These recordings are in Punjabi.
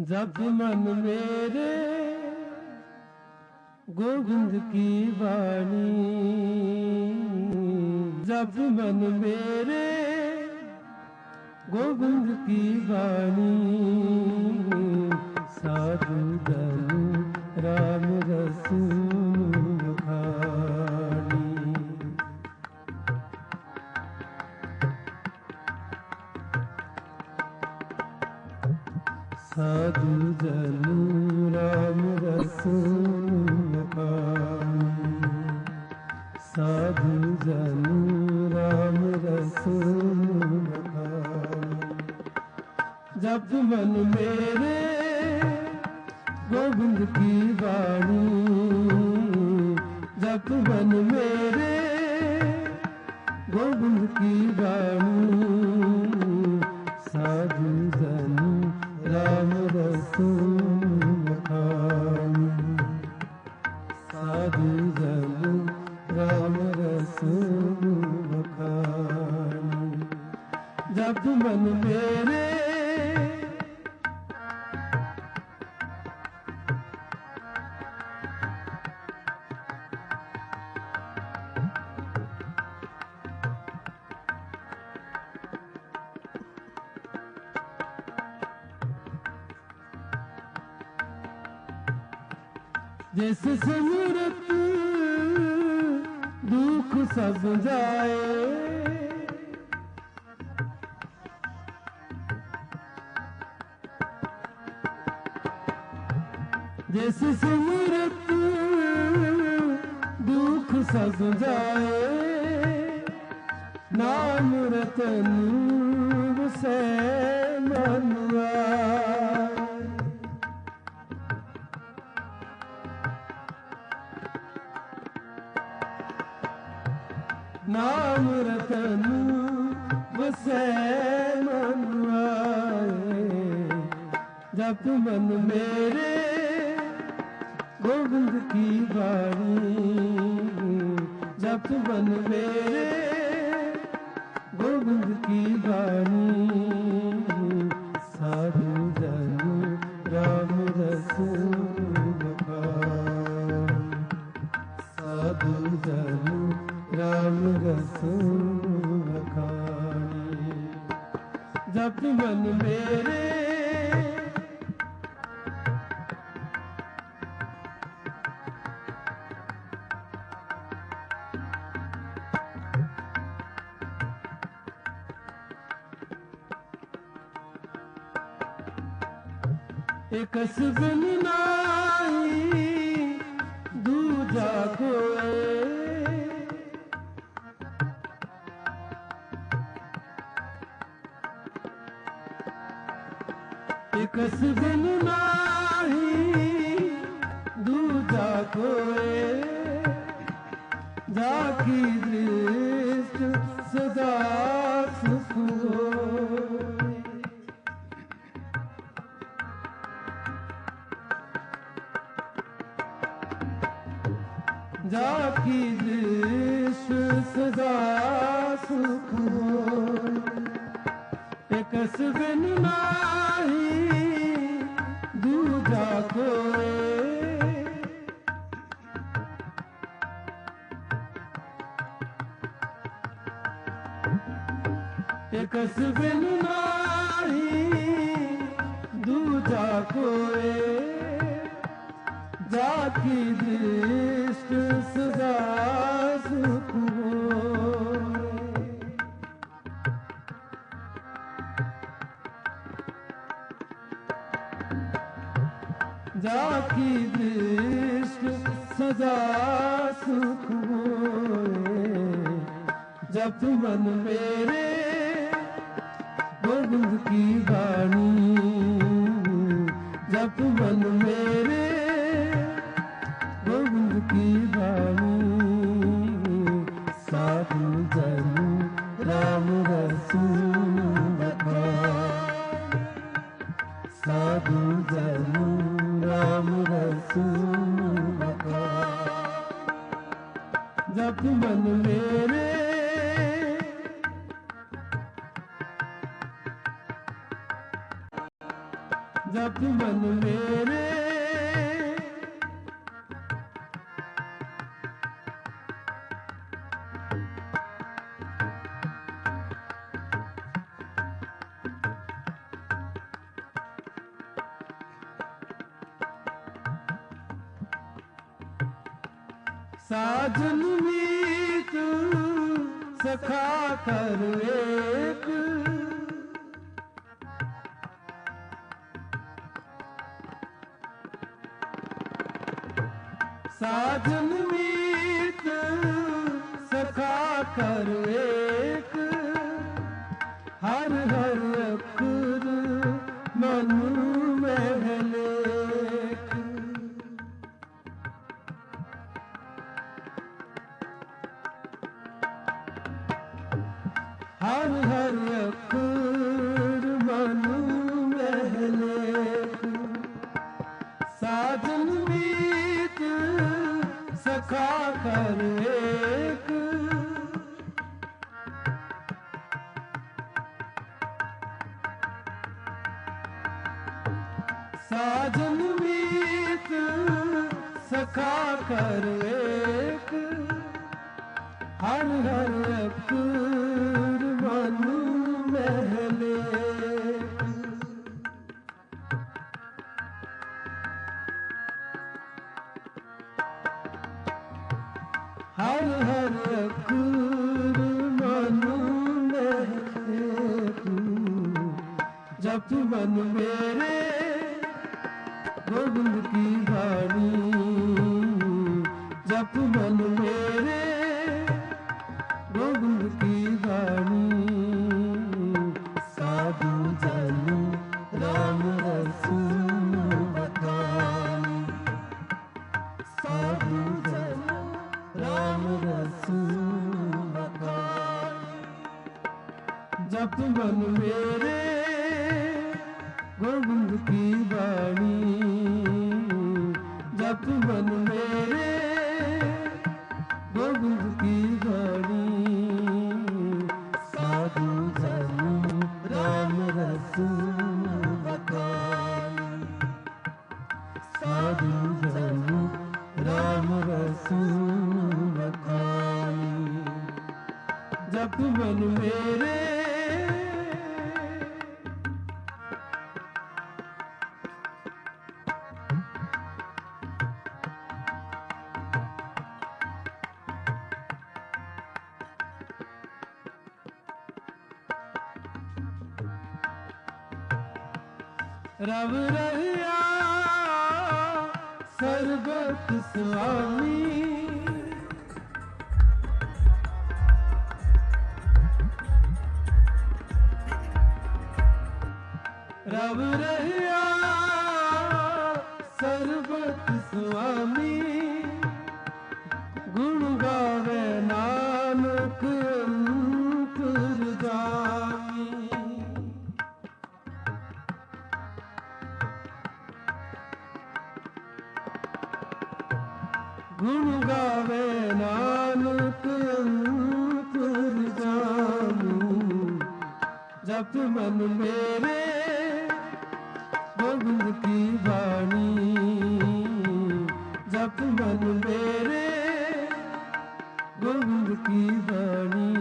जब मन मेरे गोविंद की वाणी जब मन मेरे गोविंद की वाणी साधु धनु राम ਜਪ ਮਨ ਮੇਰੇ ਗੋਬਿੰਦ ਕੀ ਬਾਣੀ ਜਪ ਮਨ ਮੇਰੇ ਗੋਬਿੰਦ ਕੀ ਬਾਣੀ ਜਿਸ ਸਿਮਰਤ ਦੁਖ ਸਭ ਜਾਏ। ਜਿਸ ਸਿਮਰਤ ਦੁਖ ਸਭ ਜਾਏ। ਨਾਮ ਰਤਨ ਵਸੈ। ਨਾਮ ਰਤਨ ਵਸੈ ਮਨ ਆਏ। ਜਪ ਮਨ ਮੇਰੇ, ਗੋਬਿੰਦ ਕੀ ਬਾਣੀ। ਜਪ ਮਨ ਮੇਰੇ, ਗੋਬਿੰਦ ਕੀ ਬਾਣੀ। ਜਪ ਮਨ ਮੇਰੇ। ਇਕ ਸਦਾ ਸੁਖ ਹੋਏ ਜਾ ਕੀ ਦ੍ਰਿਸ਼ ਸਦਾ ਸੁਖ ਹੋਏ ਇਕ ਸਬਨ ਨਾਹੀ ਦੂਜਾ ਕੋਏ ਇਕ ਸਬਨ ਨਾਹੀ, ਦੂਜਾ ਕੋਏ। ਜਾ ਕੀ ਦ੍ਰਿਸ਼ਟ ਸਦਾ ਸੁਖ ਹੋਏ। ਜਾ ਕੀ ਦ੍ਰਿਸ਼ਟ ਸਦਾ ਸੁਖ ਹੋਏ। ਜਪ ਮਨ ਮੇਰੇ ਗੋਬਿੰਦ ਕੀ ਬਾਣੀ? ਜਪ ਮਨ ਮੇਰੇ, ਗੋਬਿੰਦ ਕੀ ਬਾਣੀ? ਸਾਧੂ ਜਨੂ, ਰਾਮ ਰਸੂਲ ਖਾਨੀ ਸਾਧੂ ਜਨੂ, ਰਾਮ ਰਸੂਲ ਖਾਨੀ ਜਪ ਮਨ ਮੇਰੇ ਜਪ ਮਨ ਮੇਰੇ। ਸਾਜਨ ਮੀਤ ਸਖਾ ਕਰ ਸਾਜਨ ਮੀਤ ਸਖਾ ਕਰ ਸਾਜਨ ਮੀਤ ਸਖਾ ਕਰ ਏਕ ਹਰ ਹਰ ਅਖਰ ਜਪ ਮਨ ਮੇਰੇ ਗੋਬਿੰਦ ਕੀ ਬਾਣੀ? ਜਪ ਮਨ ਮੇਰੇ ਰਵ ਰਹਿਆ ਸਰਬਤ ਸੁਆਮੀ। ਰਵ ਰਹਿਆ ਸਰਬਤ ਸੁਆਮੀ। ਗੁਣ ਗਾਵੇ ਗੁਣ ਗਾਵੇ ਨਾਨਕ ਅੰਤਰ ਜਾਮੂ ਜਪ ਮਨ ਮੇਰੇ, ਗੋਬਿੰਦ ਕੀ ਬਾਣੀ। ਜਪ ਮਨ ਮੇਰੇ, ਗੋਬਿੰਦ ਕੀ ਬਾਣੀ।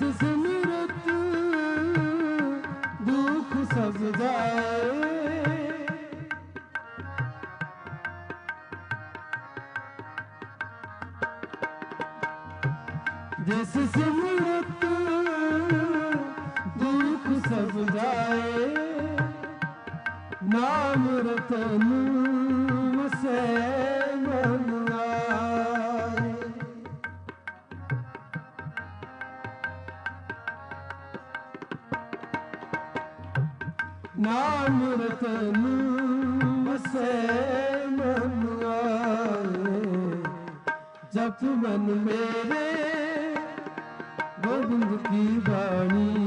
ਜਿਸ ਸਿਮਰਤ ਦੁਖ ਸਭ ਜਾਏ। ਜਿਸ ਸਿਮਰਤ ਦੁੱਖ ਸਭ ਜਾਏ ਨਾਮ ਰਤਨ ਵਸੈ ਨਾਮ ਰਤਨ ਵਸੈ ਮਨ ਆਏ। ਜਪ ਮਨ ਮੇਰੇ, ਗੋਬਿੰਦ ਕੀ ਬਾਣੀ।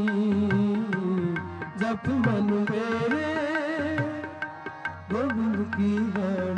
ਜਪ ਮਨ ਮੇਰੇ, ਗੋਬਿੰਦ ਕੀ ਬਾਣੀ।